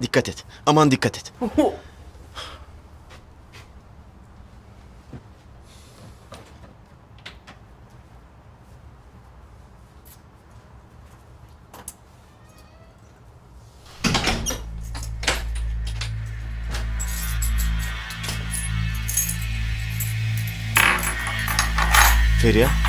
Dikkat et. Aman dikkat et. Feriha.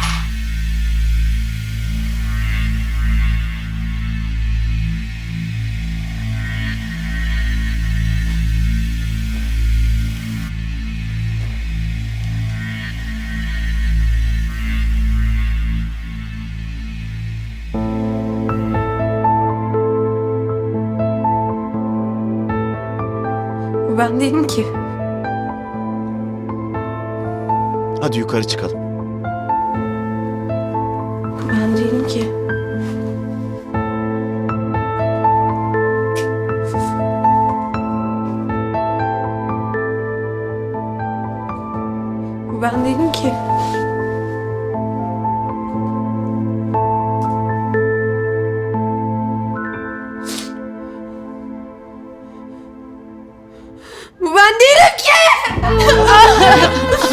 Bu ben değilim ki. Hadi yukarı çıkalım. Ben değilim ki.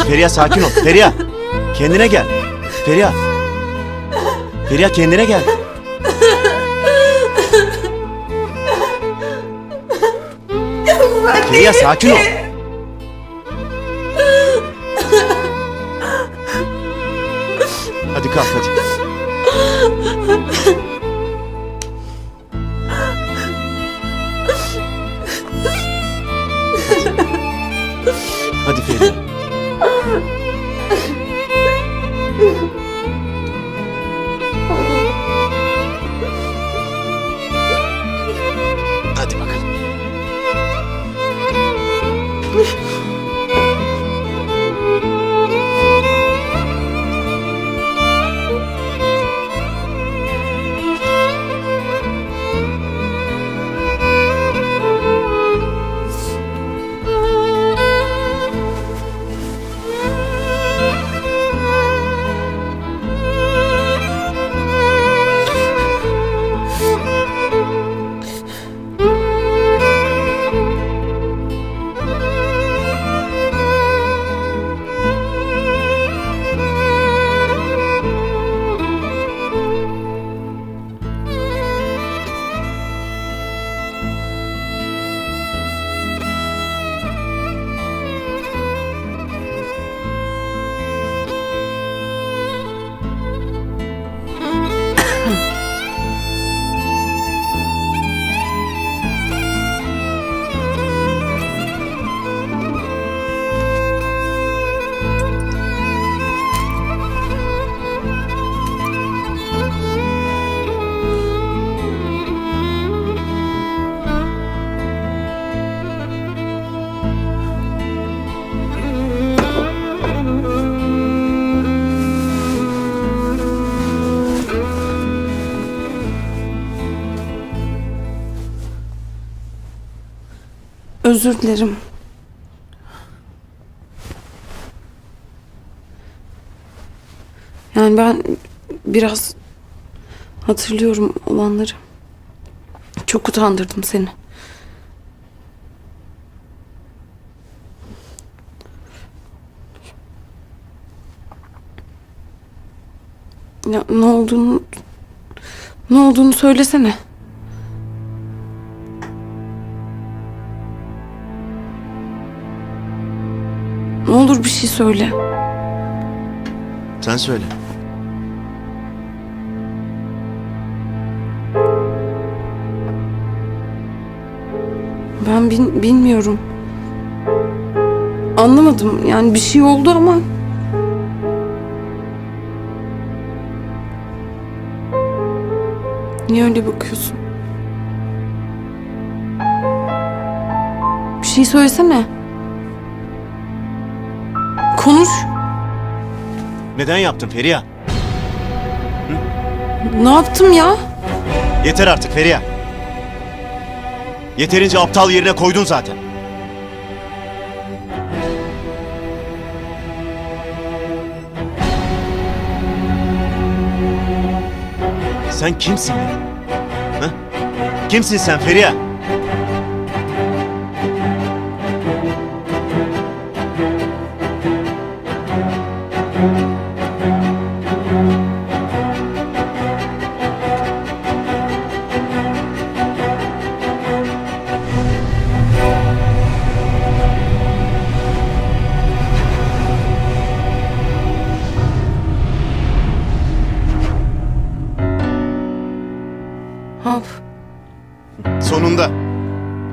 Feriha sakin ol. Feriha. Kendine gel. Feriha. Feriha kendine gel. Feriha sakin ol. Hadi kalk hadi. Özür dilerim. Yani ben biraz hatırlıyorum olanları. Çok utandırdım seni. Ya ne olduğunu ne olduğunu söylesene. Olur bir şey söyle. Sen söyle. Ben bin- bilmiyorum. Anlamadım. Yani bir şey oldu ama Niye öyle bakıyorsun? Bir şey söylesene. Konuş. Neden yaptın Feriha? Ne yaptım ya? Yeter artık Feriha. Yeterince aptal yerine koydun zaten. Sen kimsin ya? Ha? Kimsin sen Feriha?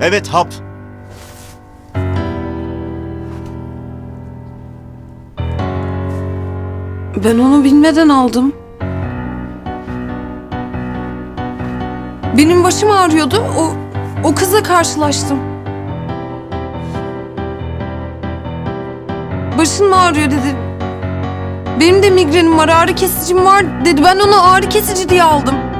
Evet hap. Ben onu bilmeden aldım. Benim başım ağrıyordu. O, o kızla karşılaştım. Başın mı ağrıyor dedi. Benim de migrenim var, ağrı kesicim var dedi. Ben ona ağrı kesici diye aldım.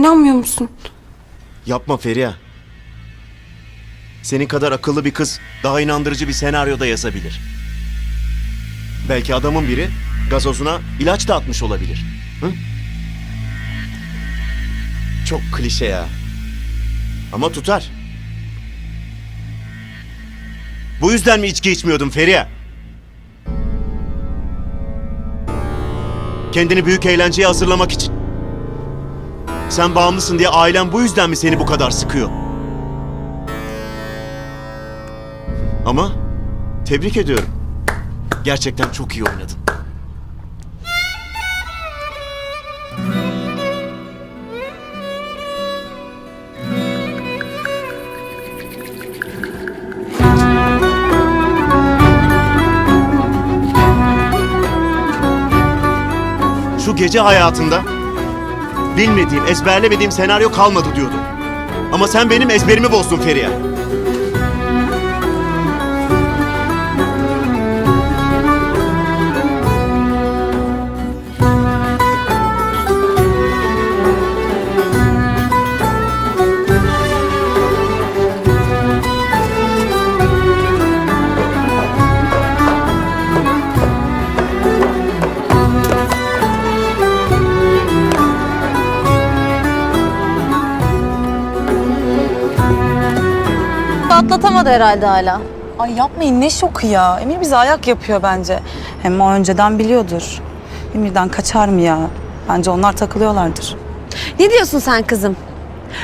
İnanmıyor musun? Yapma Feriha. Senin kadar akıllı bir kız daha inandırıcı bir senaryoda yazabilir. Belki adamın biri gazozuna ilaç da atmış olabilir. Hı? Çok klişe ya. Ama tutar. Bu yüzden mi içki içmiyordun Feriha? Kendini büyük eğlenceye hazırlamak için. Sen bağımlısın diye ailen bu yüzden mi seni bu kadar sıkıyor? Ama tebrik ediyorum. Gerçekten çok iyi oynadın. Şu gece hayatında bilmediğim, ezberlemediğim senaryo kalmadı diyordum. Ama sen benim ezberimi bozdun Feriha. Atlatamadı herhalde hala. Ay yapmayın ne şoku ya. Emir bize ayak yapıyor bence. Hem o önceden biliyordur. Emir'den kaçar mı ya? Bence onlar takılıyorlardır. Ne diyorsun sen kızım?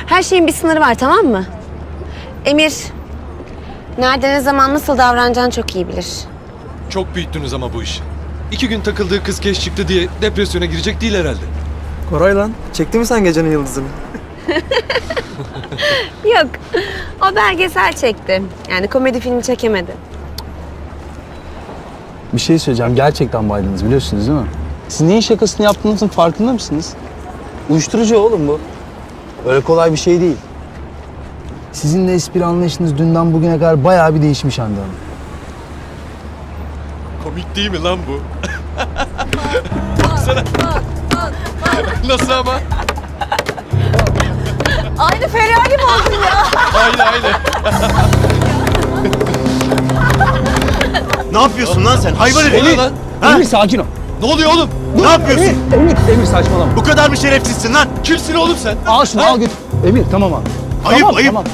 Her şeyin bir sınırı var tamam mı? Emir, nerede ne zaman nasıl davranacağını çok iyi bilir. Çok büyüttünüz ama bu işi. İki gün takıldığı kız keş çıktı diye depresyona girecek değil herhalde. Koray lan, çekti mi sen gecenin yıldızını? Yok, o belgesel çekti. Yani komedi filmi çekemedi. Bir şey söyleyeceğim. Gerçekten baydınız biliyorsunuz değil mi? Siz neyin şakasını yaptığınızın farkında mısınız? Uyuşturucu oğlum bu. Öyle kolay bir şey değil. Sizin de espri anlayışınız dünden bugüne kadar bayağı bir değişmiş Hande Hanım. Komik değil mi lan bu? Baksana. Nasıl ama? Aynı Feriha gibi oldun ya. Aynı aynı. Ne yapıyorsun lan sen? Hayvan Ne herif. oluyor lan? Ha? Emir sakin ol. Ne oluyor oğlum? Ne yapıyorsun? Emir, Emir saçmalama. Bu kadar mı şerefsizsin lan? Kimsin oğlum sen? Al şunu al götür. Emir tamam abi. Ayıp, tamam, ayıp. Tamam.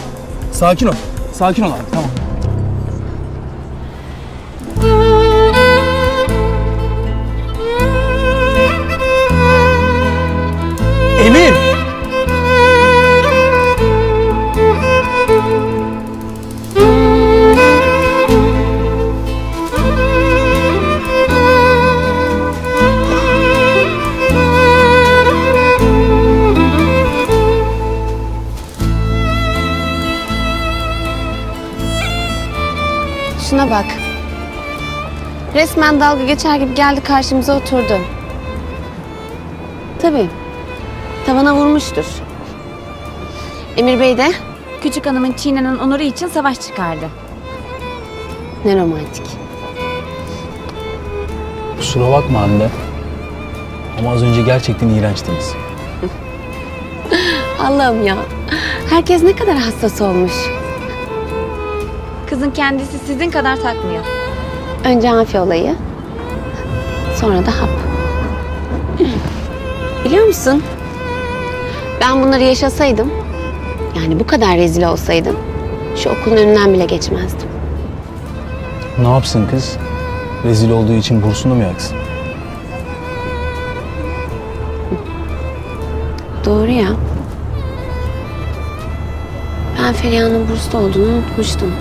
Sakin ol. Sakin ol abi tamam. Şuna bak. Resmen dalga geçer gibi geldi karşımıza oturdu. Tabii. Tavana vurmuştur. Emir Bey de Küçük hanımın Çiğne'nin onuru için savaş çıkardı. ne romantik. Kusura bakma anne. Ama az önce gerçekten iğrençtiniz. Allah'ım ya. Herkes ne kadar hassas olmuş. Kızın kendisi sizin kadar takmıyor. Önce amfi olayı. Sonra da hap. Biliyor musun? Ben bunları yaşasaydım, yani bu kadar rezil olsaydım, şu okulun önünden bile geçmezdim. Ne yapsın kız? Rezil olduğu için bursunu mu yaksın? Doğru ya. Ben Feriha'nın burslu olduğunu unutmuştum.